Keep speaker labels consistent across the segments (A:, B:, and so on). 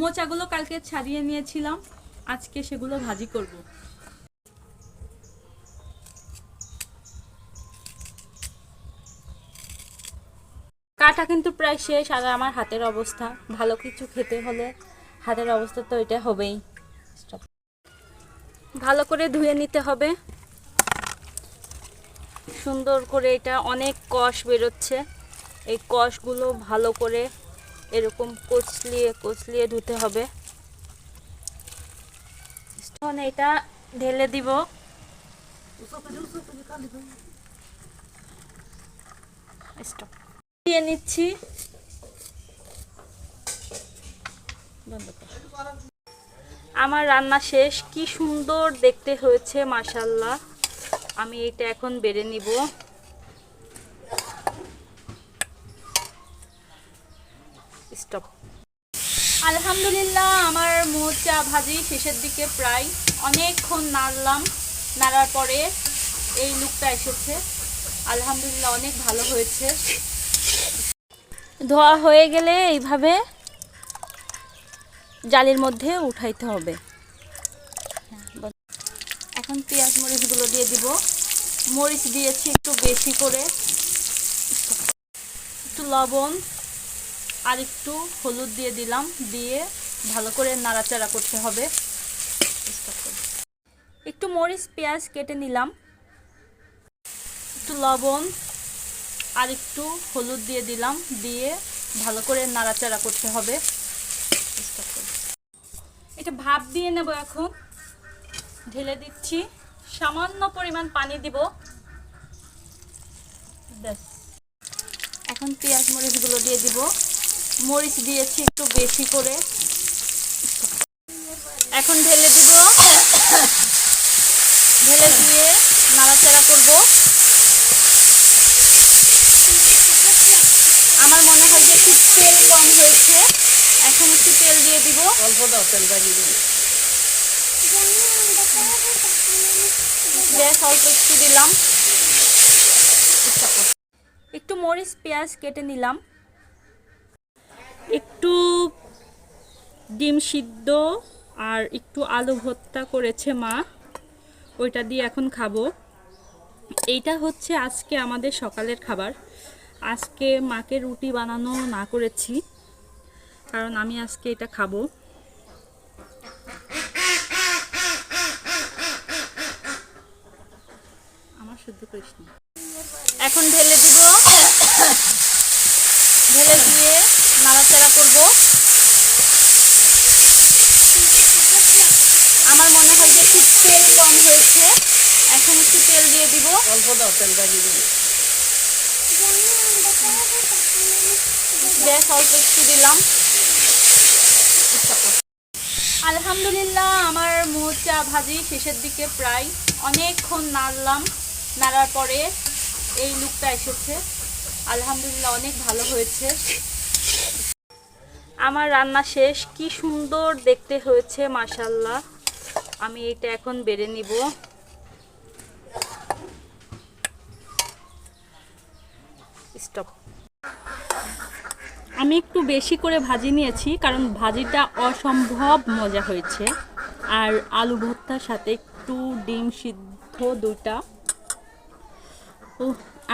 A: মোচাগুলো কালকে ছাড়িয়ে নিয়েছিলাম। আজকে সেগুলো ভাজি করব। কাটা কিন্তু প্রায় শেষ, আর আমার হাতের অবস্থা। ভালো কিছু খেতে হলে হাতের অবস্থা তো এটা হবেই। ভালো করে ধুয়ে নিতে হবে। সুন্দর করে এটা অনেক কষ বেরোচ্ছে। এই কষগুলো ভালো করে এরকম কচলিয়ে কচলিয়ে ধুতে হবে। এটা ঢেলে দিব। দিয়ে নিচ্ছি। আমার রান্না শেষ। কি সুন্দর দেখতে হয়েছে মাশাল্লাহ আমি এটা এখন বেড়ে নিব। স্টপ। আলহামদুলিল্লাহ, আমার মোচা ভাজি শেষের দিকে প্রায় অনেকক্ষণ নাড়লাম। নাড়ার পরে এই লুকটা এসেছে। আলহামদুলিল্লাহ, অনেক ভালো হয়েছে। ধোয়া হয়ে গেলে এইভাবে জালের মধ্যে উঠাইতে হবে। এখন পেঁয়াজ মরিচগুলো দিয়ে দিব। মরিচ দিয়েছি একটু বেশি করে। একটু লবণ। আর একটু হলুদ দিয়ে দিলাম, দিয়ে ভালো করে নাড়াচাড়া করতে হবে। একটু মরিচ, পেঁয়াজ কেটে নিলাম। একটু লবণ আর একটু হলুদ দিয়ে দিলাম, দিয়ে ভালো করে নাড়াচাড়া করতে হবে। এটা ভাপ দিয়ে নেব এখন। ঢেলে দিচ্ছি। সামান্য পরিমাণ পানি দিব। ব্যাস। এখন পেঁয়াজ, মরিচগুলো দিয়ে দিব। মরিচ দিয়েছি একটু বেশি করে। এখন ঢেলে দিব। ঢেলে দিয়ে নাড়াচাড়া করব। আমার মনে হয় যে একটু তেল কম হয়েছে। এখন একটু তেল দিয়ে দিব।
B: অল্প দাও তেল লাগিয়ে দিবি।
A: গ্যাস অল্প একটু দিলাম। একটু মরিচ পেঁয়াজ কেটে নিলাম। একটু ডিম সিদ্ধ আর একটু আলু ভর্তা করেছে মা। ওইটা দিয়ে এখন খাব। এইটা হচ্ছে আজকে আমাদের সকালের খাবার। আজকে মাকে রুটি বানানো না করেছি, কারণ আমি আজকে এটা খাব। আমার শুদ্ধ না এখন ঢেলে দিব। ঢেলে দিয়ে নাড়াচাড়া করব। আমার মনে হয় যে একটু তেল কম হয়েছে। এখন একটু তেল দিয়ে দিব।
B: অল্প দাও তেল লাগিয়ে দিবি।
A: গ্যাস অল্প একটু দিলাম। আলহামদুলিল্লাহ আমার মোচা ভাজি শেষের দিকে প্রায় অনেকক্ষণ নাড়লাম। নাড়ার পরে এই লুকটা এসেছে। আলহামদুলিল্লাহ, অনেক ভালো হয়েছে। আমার রান্না শেষ। কি সুন্দর দেখতে হয়েছে মাশাল্লাহ আমি এটা এখন বেড়ে নিব। স্টপ। আমি একটু বেশি করে ভাজি নিয়েছি, কারণ ভাজিটা অসম্ভব মজা হয়েছে। আর আলু ভর্তার সাথে একটু ডিম সিদ্ধ দুইটা।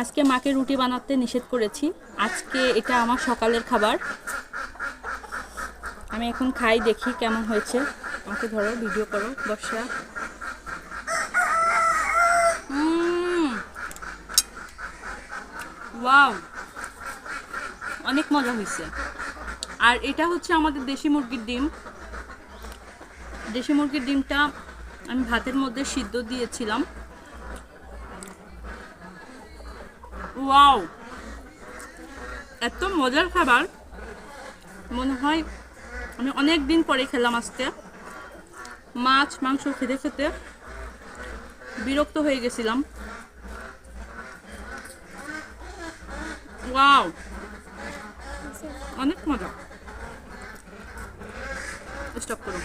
A: আজকে মাকে রুটি বানাতে নিষেধ করেছি। আজকে এটা আমার সকালের খাবার। আমি এখন খাই, দেখি কেমন হয়েছে। আমাকে ধরো ভিডিও করো, বর্ষা। ওয়াও অনেক মজা হয়েছে। আর এটা হচ্ছে আমাদের দেশি মুরগির ডিম। দেশি মুরগির ডিমটা আমি ভাতের মধ্যে সিদ্ধ দিয়েছিলাম। ওয়াও। এত মজার খাবার। মনে হয় আমি অনেক দিন পরে খেলাম আজকে। মাছ, মাংস খেতে খেতে বিরক্ত হয়ে গেছিলাম। ওয়াও। অনেক মজা। স্টপ করো।